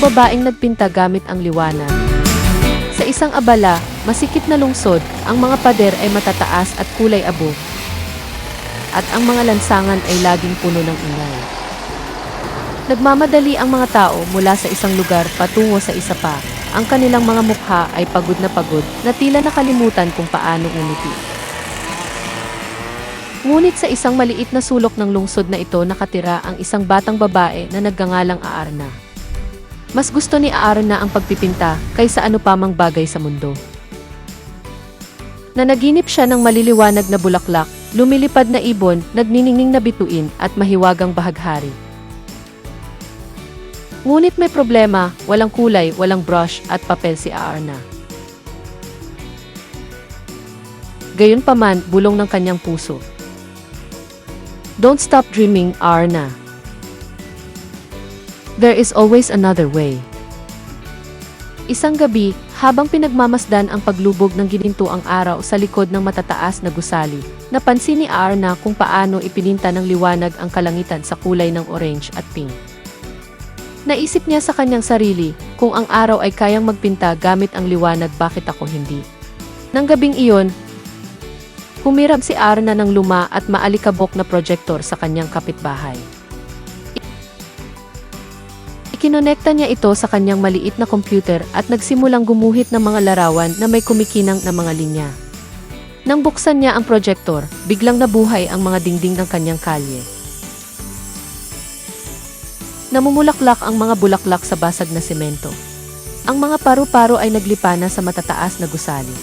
babaeng nagpinta gamit ang liwanag. Sa isang abala, masikip na lungsod, ang mga pader ay matataas at kulay abo. At ang mga lansangan ay laging puno ng ingay. Nagmamadali ang mga tao mula sa isang lugar patungo sa isa pa. Ang kanilang mga mukha ay pagod na pagod na tila nakalimutan kung paano umiti. Ngunit sa isang maliit na sulok ng lungsod na ito nakatira ang isang batang babae na nagngangalang Aarna. Mas gusto ni Aarna ang pagpipinta kaysa ano pa mang bagay sa mundo. Nanaginip siya ng maliliwanag na bulaklak, lumilipad na ibon, nagniningning na bituin at mahiwagang bahaghari. Ngunit may problema, walang kulay, walang brush at papel si Aarna. Gayunpaman, bulong ng kanyang puso. Don't stop dreaming, Aarna. There is always another way. Isang gabi, habang pinagmamasdan ang paglubog ng ginintuang araw sa likod ng matataas na gusali, napansin ni Aarna kung paano ipininta ng liwanag ang kalangitan sa kulay ng orange at pink. Naisip niya sa kanyang sarili, kung ang araw ay kayang magpinta gamit ang liwanag bakit ako hindi. Nang gabing iyon, humirap si Arna ng luma at maalikabok na projector sa kanyang kapitbahay. Ikinonekta niya ito sa kanyang maliit na computer at nagsimulang gumuhit ng mga larawan na may kumikinang na mga linya. Nang buksan niya ang projector, biglang nabuhay ang mga dingding ng kanyang kalye. Namumulaklak ang mga bulaklak sa basag na semento. Ang mga paru-paro ay naglipana sa matataas na gusali.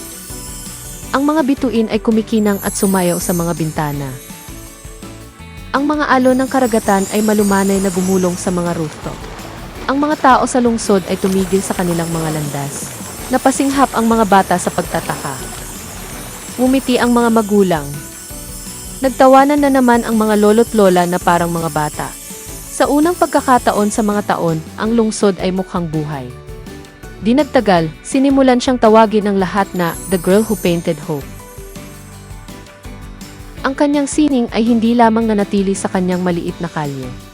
Ang mga bituin ay kumikinang at sumayaw sa mga bintana. Ang mga alon ng karagatan ay malumanay na gumulong sa mga rooftop. Ang mga tao sa lungsod ay tumigil sa kanilang mga landas. Napasinghap ang mga bata sa pagtataka. Ngumiti ang mga magulang. Nagtawanan na naman ang mga lolo't lola na parang mga bata. Sa unang pagkakataon sa mga taon, ang lungsod ay mukhang buhay. Di nagtagal, sinimulan siyang tawagin ng lahat na The Girl Who Painted Hope. Ang kanyang sining ay hindi lamang nanatili sa kanyang maliit na kalye.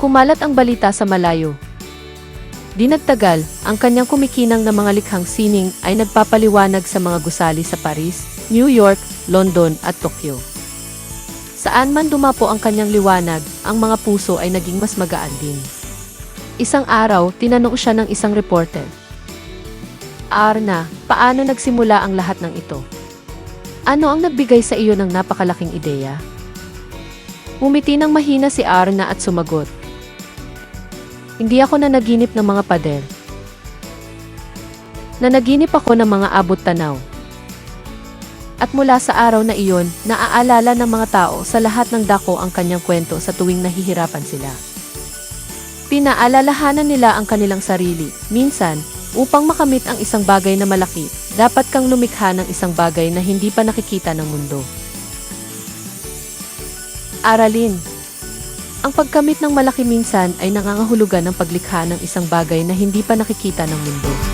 Kumalat ang balita sa malayo. Di nagtagal, ang kanyang kumikinang na mga likhang sining ay nagpapaliwanag sa mga gusali sa Paris, New York, London at Tokyo. Saan man dumapo ang kanyang liwanag, ang mga puso ay naging mas magaan din. Isang araw, tinanong siya ng isang reporter. Arna, paano nagsimula ang lahat ng ito? Ano ang nagbigay sa iyo ng napakalaking ideya? Umiti ng mahina si Arna at sumagot. Hindi ako nanaginip ng mga pader. Nanaginip ako ng mga abot tanaw. At mula sa araw na iyon, naaalala ng mga tao sa lahat ng dako ang kanyang kwento sa tuwing nahihirapan sila. Pinaalalahanan nila ang kanilang sarili. Minsan, upang makamit ang isang bagay na malaki, dapat kang lumikha ng isang bagay na hindi pa nakikita ng mundo. Aralin Ang pagkamit ng malaki minsan ay nangangahulugan ng paglikha ng isang bagay na hindi pa nakikita ng mundo.